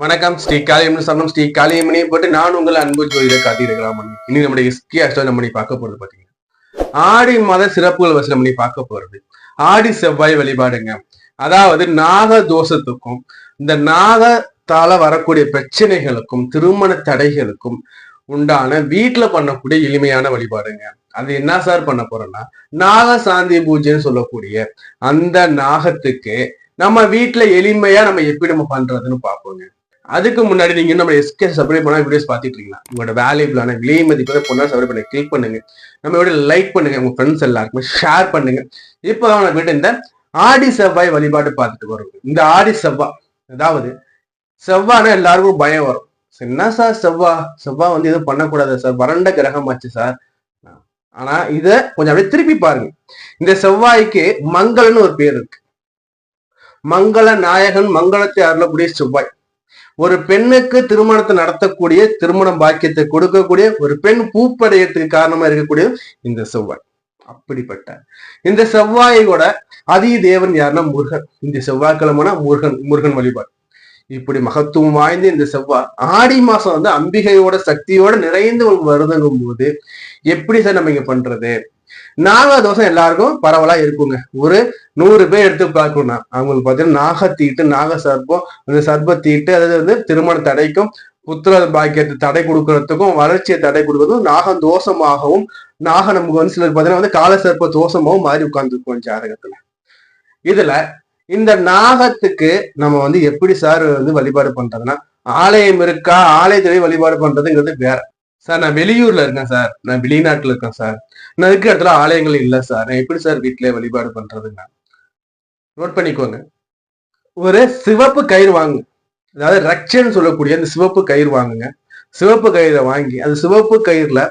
வணக்கம் ஸ்ரீ காளியம்மன் சரணம். ஸ்ரீ காளியம்மனை போட்டு நான் உங்கள் அன்பு ஜோதிட காத்திருக்கலாம் இனி நம்முடைய எஸ்கி அஷ்டம் நம்ம பார்க்க போறது பாத்தீங்கன்னா ஆடி மாத சிறப்புகள் வசதி நம்ம பார்க்க போறது. ஆடி செவ்வாய் வழிபாடுங்க. அதாவது நாக தோஷத்துக்கும் இந்த நாகத்தால வரக்கூடிய பிரச்சனைகளுக்கும் திருமண தடைகளுக்கும் உண்டான வீட்டுல பண்ணக்கூடிய எளிமையான வழிபாடுங்க. அது என்ன சார் பண்ண போறோம்னா நாக சாந்தி பூஜைன்னு சொல்லக்கூடிய அந்த நாகத்துக்கு நம்ம வீட்டுல எளிமையா நம்ம எப்படி நம்ம பண்றதுன்னு பார்ப்போங்க. அதுக்கு முன்னாடி நீங்க நம்ம எஸ்கே சப்ஸ்கிரைப் பண்ணா வீடியோஸ் பார்த்துட்டு இருக்கீங்களா உங்களோட வேல்யூபிளான விலை மதிப்பு பொண்ணா சப்ஸ்கிரைப் பண்ணி கிளிக் பண்ணுங்க. நம்ம வீடியோ லைக் பண்ணுங்க உங்க ஃப்ரெண்ட்ஸ் எல்லாருக்குமே ஷேர் பண்ணுங்க. இப்போ நம்ம வீட்டு இந்த ஆடி செவ்வாய் வழிபாடு பார்த்துட்டு வரும். இந்த ஆடி செவ்வாய் அதாவது செவ்வானா எல்லாருக்கும் பயம் வரும். சரி, என்ன சார் செவ்வா? செவ்வாய் வந்து எதுவும் பண்ணக்கூடாது சார் வறண்ட கிரகம் ஆச்சு சார் ஆனா இத கொஞ்சம் அப்படியே திருப்பி பாருங்க. இந்த செவ்வாய்க்கு மங்களன்னு ஒரு பேர் இருக்கு. மங்கள நாயகன் மங்களத்தை அருளக்கூடிய செவ்வாய். ஒரு பெண்ணுக்கு திருமணத்தை நடத்தக்கூடிய திருமணம் பாக்கியத்தை கொடுக்கக்கூடிய ஒரு பெண் பூப்படையத்துக்கு காரணமா இருக்கக்கூடிய இந்த செவ்வாய். அப்படிப்பட்ட இந்த செவ்வாயோட அதி தேவன் யாருன்னா முருகன். இந்த செவ்வாய்க்கிழமைனா முருகன் முருகன் வழிபாடு. இப்படி மகத்துவம் வாய்ந்த இந்த செவ்வாய் ஆடி மாசம் வந்து அம்பிகையோட சக்தியோட நிறைந்து வருதுங்கும் போது எப்படி சார் நம்ம இங்க பண்றது? நாக தோஷம் எல்லாருக்கும் பரவலா இருக்குங்க. ஒரு நூறு பேர் எடுத்து பார்க்கணும்னா அவங்களுக்கு பார்த்தீங்கன்னா நாக தீட்டு நாக சர்ப்பம் அந்த சர்ப்ப தீட்டு அதாவது வந்து திருமண தடைக்கும் புத்திர பாக்கியத்தை தடை கொடுக்கறதுக்கும் வளர்ச்சியை தடை கொடுக்கறதுக்கும் நாக தோஷமாகவும் நாக நமக்கு வந்து சிலர் பார்த்தீங்கன்னா வந்து கால சர்ப்ப தோஷமாகவும் மாறி உட்கார்ந்துருக்கோம் ஜாதகத்துல. இதுல இந்த நாகத்துக்கு நம்ம வந்து எப்படி சார் வந்து வழிபாடு பண்றதுன்னா ஆலயம் இருக்கா ஆலயத்திலேயே வழிபாடு பண்றதுங்கிறது வேற. சார் நான் வெளியூர்ல இருக்கேன் சார் நான் வெளிநாட்டுல இருக்கேன் சார் நான் இருக்க இடத்துல ஆலயங்கள் இல்லை சார். நான் எப்படி சார் வீட்டிலே வழிபாடு பண்றதுங்க நோட் பண்ணிக்கோங்க. ஒரு சிவப்பு கயிறு வாங்கு. அதாவது ரக்ஷன்னு சொல்லக்கூடிய அந்த சிவப்பு கயிறு வாங்குங்க. சிவப்பு கயிறை வாங்கி அந்த சிவப்பு கயிறுல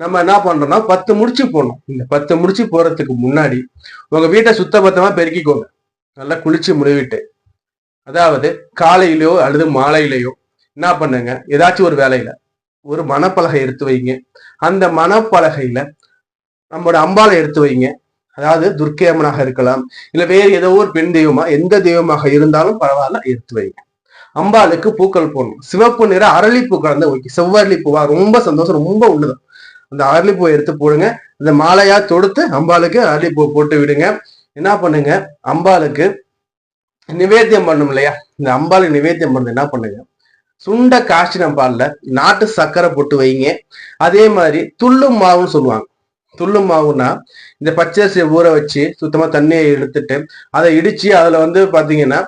நம்ம என்ன பண்றோம்னா பத்து முடிச்சு போடணும். இந்த பத்து முடிச்சு போறதுக்கு முன்னாடி உங்க வீட்டை சுத்தபத்தமா பெருக்கிக்கோங்க. நல்லா குளிச்சு முடிவிட்டு அதாவது காலையிலயோ அல்லது மாலையிலயோ என்ன பண்ணுங்க? ஏதாச்சும் ஒரு வேலையில ஒரு மணப்பலகை எடுத்து வைங்க. அந்த மணப்பலகையில நம்மளோட அம்பாலை எடுத்து வைங்க. அதாவது துர்க்கை அம்மனாக இருக்கலாம் இல்ல வேறு ஏதோ ஒரு பெண் தெய்வமா எந்த தெய்வமாக இருந்தாலும் பரவாயில்ல எடுத்து வைங்க. அம்பாளுக்கு பூக்கள் போடணும். சிவப்பு நிற அரளிப்பூ கலந்து ஓகே செவ்வரளி பூவா ரொம்ப சந்தோஷம் ரொம்ப உள்ளது அந்த அரளிப்பூவை எடுத்து போடுங்க. இந்த மாலையா தொடுத்து அம்பாளுக்கு அரளிப்பூ போட்டு விடுங்க. என்ன பண்ணுங்க? அம்பாளுக்கு நிவேத்தியம் பண்ணும் இல்லையா? இந்த அம்பாளுக்கு நிவேத்தியம் பண்ணது என்ன பண்ணுங்க? சுண்ட காய்ச்சின பால்ல நாட்டு சர்க்கரை போட்டு வைங்க. அதே மாதிரி துள்ளும் மாவுன்னு சொல்லுவாங்க. துள்ளும் மாவுன்னா இந்த பச்சரிசியை ஊற வச்சு சுத்தமா தண்ணியை எடுத்துட்டு அதை இடிச்சு அதுல வந்து பாத்தீங்கன்னா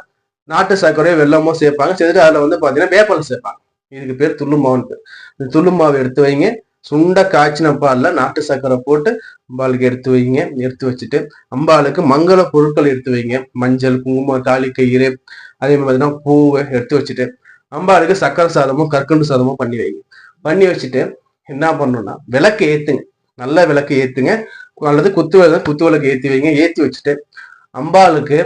நாட்டு சர்க்கரையோ வெள்ளமோ சேர்ப்பாங்க. சேர்த்துட்டு அதுல வந்து பாத்தீங்கன்னா வேப்பல் சேர்ப்பாங்க. இதுக்கு பேர் துள்ளும் மாவுன்னு பேர். இந்த துள்ளும் மாவு எடுத்து வைங்க. சுண்ட காய்ச்சின பால்ல நாட்டு சர்க்கரை போட்டு அம்பாளுக்கு எடுத்து வைங்க. எடுத்து வச்சுட்டு அம்பாளுக்கு மங்கள பொருட்கள் எடுத்து வைங்க. மஞ்சள் குங்குமம் தாலி கயிறு அதே மாதிரி பார்த்தீங்கன்னா பூவை எடுத்து வச்சுட்டு அம்பாளுக்கு சக்கரை சாதமும் கற்கண்டு சாதமும் பண்ணி வைங்க. பண்ணி வச்சுட்டு என்ன பண்ணணும்னா விளக்கு ஏத்துங்க. நல்ல விளக்கு ஏத்துங்க. அல்லது குத்து விளக்கு குத்து விளக்கு ஏத்தி வைங்க. ஏத்தி வச்சுட்டு அம்பாளுக்கு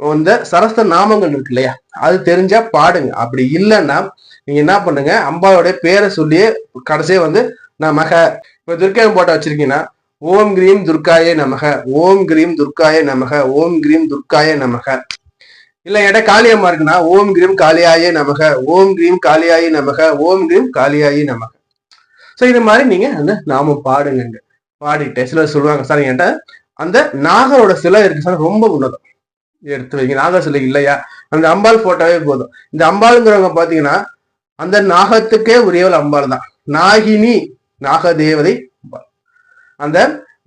இந்த சரஸ்த நாமங்கள் இருக்கு இல்லையா? அது தெரிஞ்சா பாடுங்க. அப்படி இல்லைன்னா நீங்க என்ன பண்ணுங்க? அம்பாவோட பேரை சொல்லியே கடைசியே வந்து நமக. இப்ப துர்க்கை போட்டோ வச்சிருக்கீங்கன்னா ஓம் கிரீம் துர்காயே நமக. ஓம் கிரீம் துர்காயே நமக. ஓம் கிரீம் துர்காயே நமக. இல்ல எட காளியம்மா இருக்குன்னா ஓம் கிரீம் காளியாயே நமக. ஓம் கிரீம் காளியாயி நமக. ஓம் கிரீம் காளியாயி நமக. ஸோ இது மாதிரி நீங்க அந்த நாம பாடுங்க பாடிட்டு சிலர் சொல்லுவாங்க சார் என்கிட்ட அந்த நாகரோட சிலை இருக்கு சார் ரொம்ப உன்னதம். எடுத்து வைங்க. நாகர் சிலை இல்லையா? அந்த அம்பாள் போட்டோவே போதும். இந்த அம்பாளுங்கிறவங்க பாத்தீங்கன்னா அந்த நாகத்துக்கே உரியவள் அம்பாள் தான். நாகினி நாக தேவதை அம்பாள். அந்த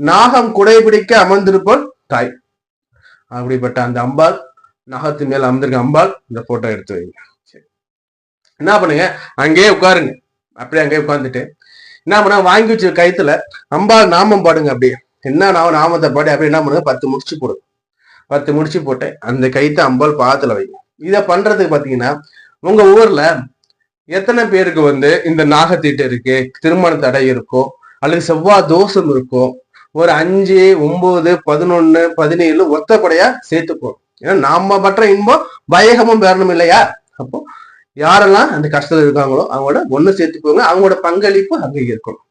நாகம் குடைபிடிக்க அமர்ந்திருப்போல் தாய். அப்படிப்பட்ட அந்த அம்பாள் நாகத்து மேல அமர்ந்திருக்க அம்பாள் இந்த போட்டோ எடுத்து வைங்க. சரி. என்ன பண்ணுங்க? அங்கேயே உட்காருங்க. அப்படியே அங்கேயே உட்கார்ந்துட்டு என்ன பண்ண வாங்கி வச்ச கயித்துல அம்பாள் நாமம் பாடுங்க அப்படியே. என்ன நாம நாமத்தை பாடி அப்படியே என்ன பண்ணுங்க? பத்து முடிச்சு போடுங்க பத்து முடிச்சு போட்டு அந்த கயித்தை அம்பாள் பாதத்துல வைங்க இதை பண்றதுக்கு பாத்தீங்கன்னா உங்க ஊர்ல எத்தனை பேருக்கு வந்து இந்த நாகத்தீட்டு இருக்கு திருமண தடை இருக்கோ அல்லது செவ்வாய் தோஷம் இருக்கோ ஒரு அஞ்சு ஒன்பது பதினொன்னு பதினேழு ஒத்தப்படையா சேர்த்துப்போம் ஏன்னா நாம பற்ற இன்பம் பயகமும் பெறணும் இல்லையா? அப்போ யாரெல்லாம் அந்த கஷ்டத்துல இருக்காங்களோ அவங்களோட ஒண்ணு சேர்த்துக்கோங்க அவங்களோட பங்களிப்பு அங்க இருக்கணும்.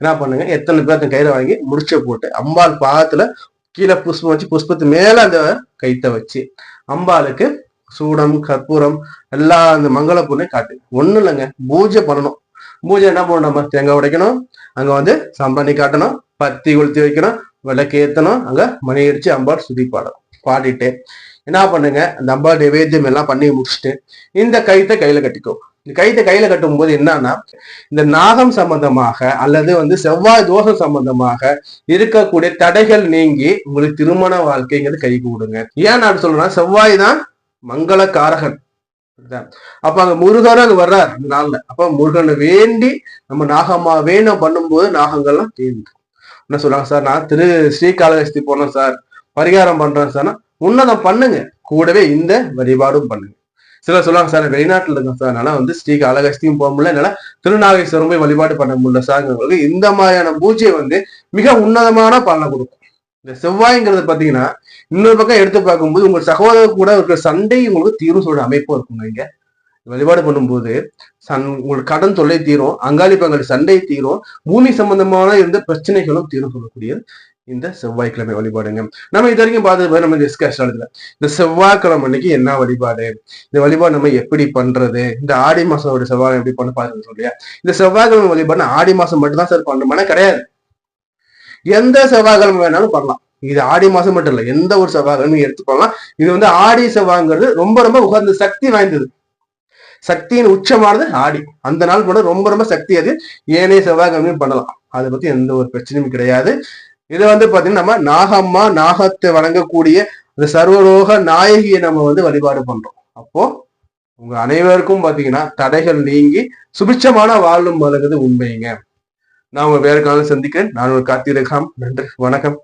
என்ன பண்ணுங்க? எத்தனை பேர் கையில வாங்கி முடிச்ச போட்டு அம்பாள் பாகத்துல கீழே புஷ்பம் வச்சு புஷ்பத்து மேல அந்த கைத்தை வச்சு அம்பாளுக்கு சூடம் கற்பூரம் எல்லா அந்த மங்கள பொண்ணையும் காட்டு. ஒண்ணும் இல்லைங்க பூஜை பண்ணணும். பூஜை என்ன பண்ணணும் நம்ம? தேங்காய் உடைக்கணும் அங்க வந்து சம்பரணி காட்டணும் பத்தி கொளுத்தி வைக்கணும் விளக்கு ஏத்தணும் அங்க மணி அடிச்சு அம்பாள் சுதி பாடணும். பாடிட்டு என்ன பண்ணுங்க? அந்த அம்பா நிவேத்தியம் எல்லாம் பண்ணி முடிச்சுட்டு இந்த கயிற்றை கையில கட்டிக்கோ. இந்த கயித்தை கையில கட்டும் போது என்னன்னா இந்த நாகம் சம்பந்தமாக அல்லது வந்து செவ்வாய் தோஷம் சம்பந்தமாக இருக்கக்கூடிய தடைகள் நீங்கி உங்களுக்கு திருமண வாழ்க்கைங்கிறது கை கூடுங்க. ஏன் நான் சொல்றேன்னா செவ்வாய் தான் மங்கள காரகன் அப்ப அங்க முருகர் அங்க வர்றார் இந்த நாள்ல. அப்ப முருகனை வேண்டி நம்ம நாகமா வேணும் பண்ணும்போது நாகங்கள்லாம் தீர்ந்து. என்ன சொல்றாங்க சார்? நான் திரு ஸ்ரீகாளஹஸ்தி போனேன் சார். பரிகாரம் பண்றேன் சார். உன்னதம் பண்ணுங்க. கூடவே இந்த வழிபாடும் பண்ணுங்க. சிலர் சொல்லுவாங்க சார் வெளிநாட்டுல இருக்க சார். அதனால வந்து ஸ்ரீ காளஹஸ்தியும் போக முடியல. என்னால திருநாகேஸ்வரம் போய் வழிபாடு பண்ண முடியல சார்ங்கிறவங்களுக்கு இந்த மாதிரியான பூஜை வந்து மிக உன்னதமான பலனை கொடுக்கும். இந்த செவ்வாய்ங்கிறது பாத்தீங்கன்னா இன்னொரு பக்கம் எடுத்து பார்க்கும்போது உங்க சகோதரர் கூட இருக்கிற சண்டை உங்களுக்கு தீரும் சொல்ற அமைப்பும் இருக்கும். இங்க வழிபாடு பண்ணும்போது சன் உங்களுக்கு கடன் தொல்லை தீரும் அங்காளி பங்காளி சண்டை தீரும் பூமி சம்பந்தமான இருந்த பிரச்சனைகளும் தீரும் சொல்லக்கூடிய இந்த செவ்வாய்க்கிழமை வழிபாடுங்க. நம்ம இது வரைக்கும் பார்த்து நம்ம டிஸ்கஸ் ஆகுதுல இந்த செவ்வாய்க்கிழமை அன்னைக்கு என்ன வழிபாடு? இந்த வழிபாடு நம்ம எப்படி பண்றது? இந்த ஆடி மாசம் ஒரு செவ்வாய் எப்படி பண்ண பாருங்க இல்லையா? இந்த செவ்வாய்க்கிழமை வழிபாடு ஆடி மாசம் மட்டும் தான் சார் பண்ணணுமானா கிடையாது. எந்த செவ்வாய்க்கிழமை வேணாலும் பண்ணலாம். இது ஆடி மாசம் மட்டும் இல்ல எந்த ஒரு செவ்வாய்க்கிழமை எடுத்துக்கோங்க இது வந்து ஆடி செவ்வாய்ங்கிறது ரொம்ப ரொம்ப உகந்த சக்தி வாய்ந்தது. சக்தியின் உச்சமானது ஆடி. அந்த நாள் கூட ரொம்ப ரொம்ப சக்தி அது. ஏனைய செவ்வாய்க்கிழமையும் பண்ணலாம். அதை பத்தி எந்த ஒரு பிரச்சனையும் கிடையாது. இது வந்து பாத்தீங்கன்னா நம்ம நாகம்மா நாகத்தை வணங்கக்கூடிய அந்த சர்வரோக நாயகியை நம்ம வந்து வழிபாடு பண்றோம். அப்போ உங்க அனைவருக்கும் பாத்தீங்கன்னா தடைகள் நீங்கி சுபிட்சமான வாழும் வழங்குது உண்மைங்க. நான் உங்க வேறு காலம் சந்திக்கிறேன். நான் ஒரு கார்த்திகேகாம் நன்றி. வணக்கம்.